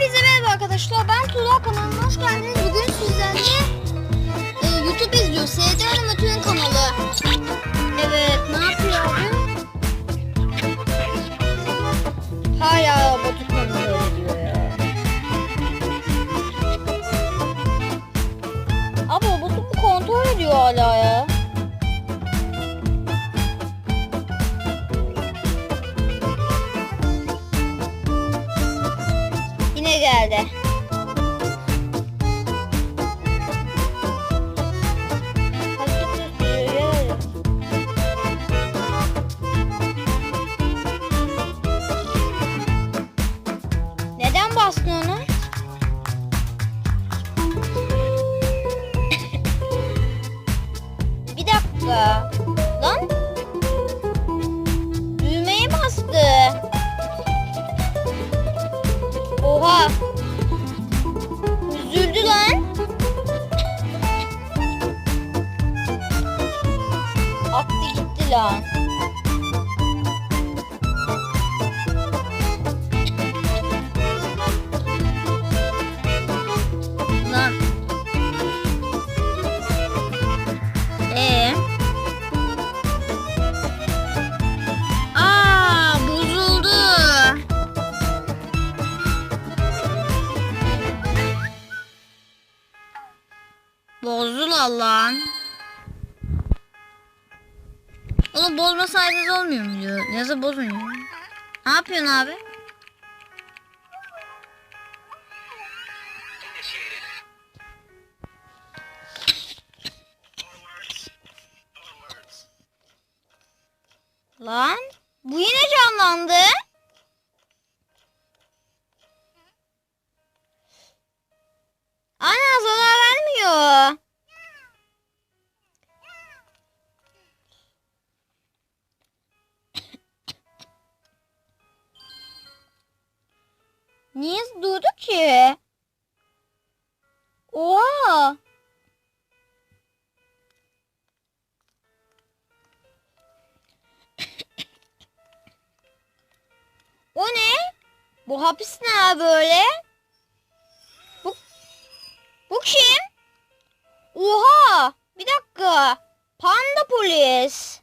Hepinize merhaba arkadaşlar. Ben Tuğla kanalına hoş geldiniz. Bugün sizlerle e, YouTube izliyoruz. SD Animatör'ün kanalı. Evet, ne yapıyor abi? Hala Bozdular lan. Oğlum bozmasaydınız olmuyor mu diyor. Yazı bozmuyor. Ne yapıyorsun abi? Lan bu yine canlandı. Niye durdu ki? Oha. O ne? Bu hapis ne böyle? Bu, bu kim? Oha! Bir dakika. Panda polis.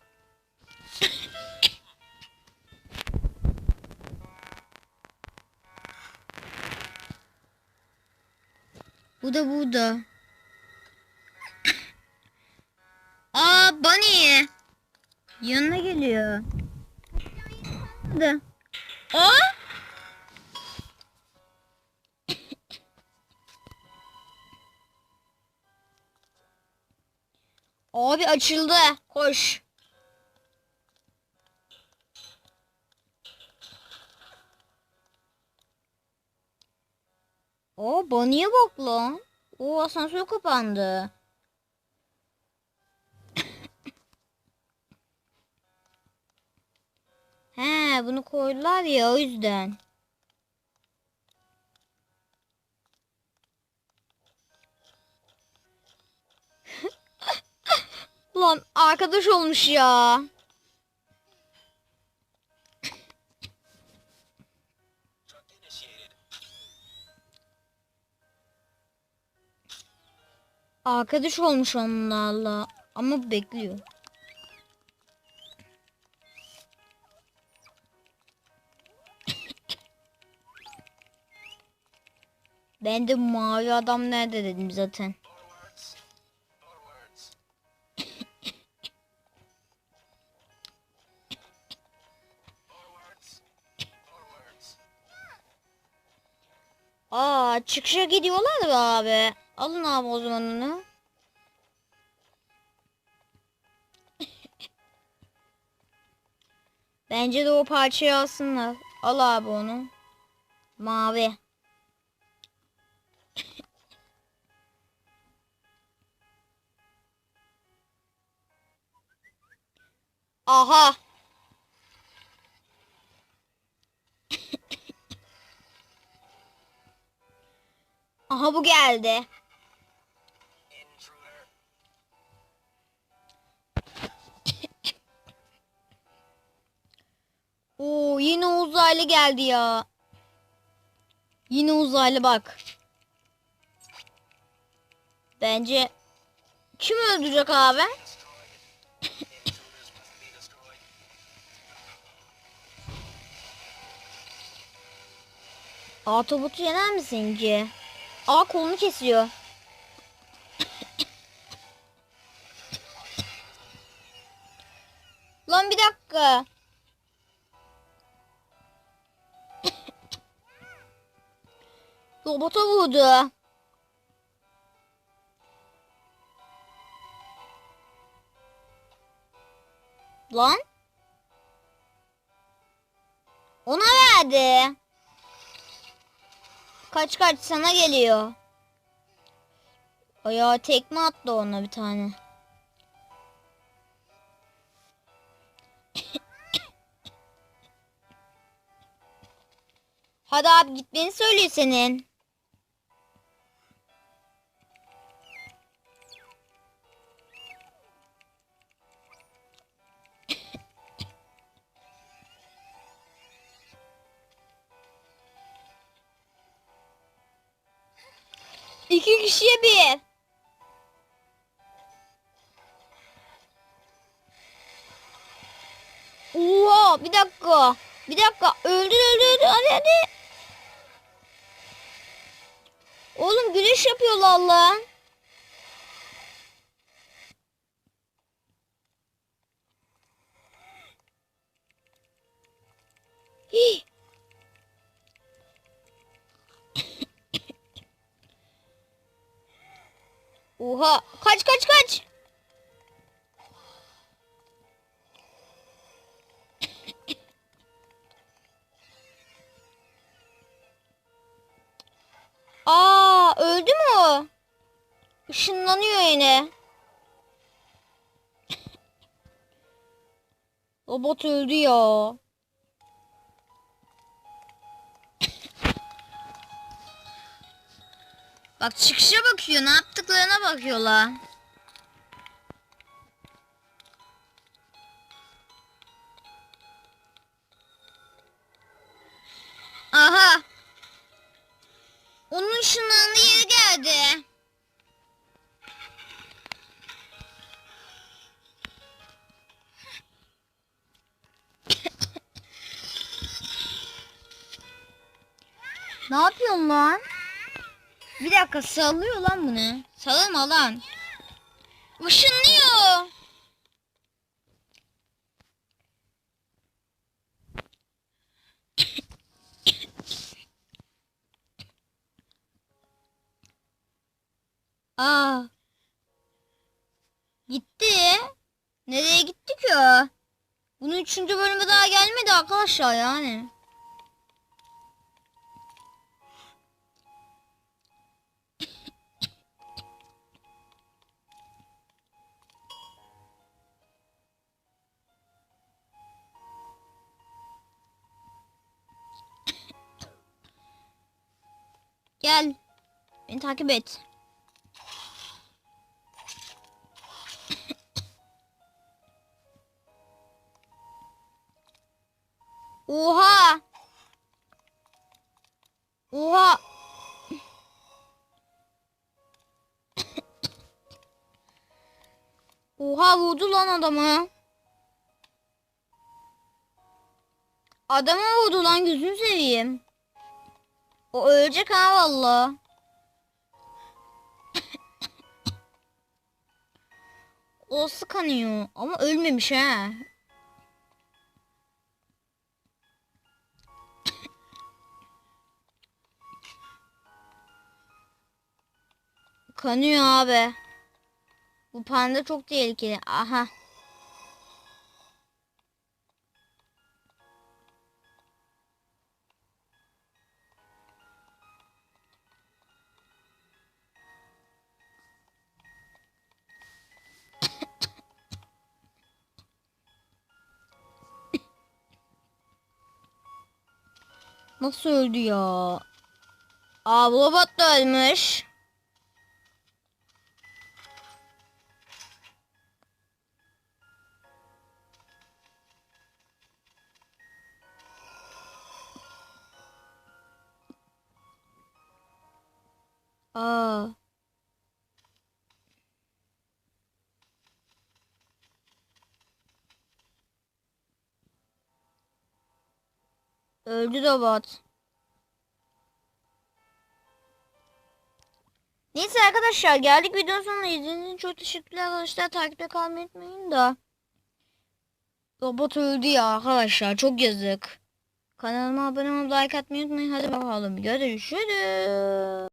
Bu da burada. Aa Bunny. Yanına geliyor. Hadi. Aa! Abi açıldı. Koş. O Bunny'e bak lan. O asansör kapandı. He bunu koydular ya o yüzden. Ulan arkadaş olmuş ya. Arkadaş olmuş onlarla ama bekliyor. Ben de mavi adam nerede dedim zaten. Aa çıkışa gidiyorlar abi? Alın abi o zaman onu. Bence de o parçayı alsınlar. Al abi onu. Mavi. Aha. Aha bu geldi. Yine uzaylı geldi ya. Yine uzaylı bak. Bence kim öldürecek abi? Autobot'u yener misin ki? Aa kolunu kesiyor. Lan bir dakika. Robota vurdu. Lan. Ona verdi. Kaç kaç sana geliyor. Ayağı tekme attı ona bir tane. Hadi abi gitmeni söylüyor senin. İki kişiye bir. Oha bir dakika. Bir dakika öldü öldü öldü hadi hadi. Oğlum güneş yapıyorlar lan. Hii. Oha kaç kaç kaç. Aa öldü mü o? Işınlanıyor yine. Robot öldü ya. Bak çıkışa bakıyor. Ne yaptıklarına bakıyorlar. Aha. Onun ışınlandığı yere geldi. ne yapıyorsun lan? Bir dakika sallıyor lan bunu. Sallama lan. Işınlıyor. Aa. Gitti. Nereye gitti ki o? Bunun üçüncü bölümü daha gelmedi arkadaşlar yani. Beni takip et. Oha. Oha. Oha vurdu lan adamı. Adama vurdu lan gözünü seveyim. O ölecek ha valla. O sıkanıyor ama ölmemiş ha. Kanıyor abi. Bu panda çok tehlikeli. Aha. Nasıl öldü ya? Aa da ölmüş. Öldü robot. Neyse arkadaşlar geldik videonun sonuna izlediğiniz için çok teşekkürler arkadaşlar. Takipte kalmayı unutmayın da. Robot öldü ya arkadaşlar çok yazık. Kanalıma abone olup like atmayı unutmayın. Hadi bakalım görüşürüz.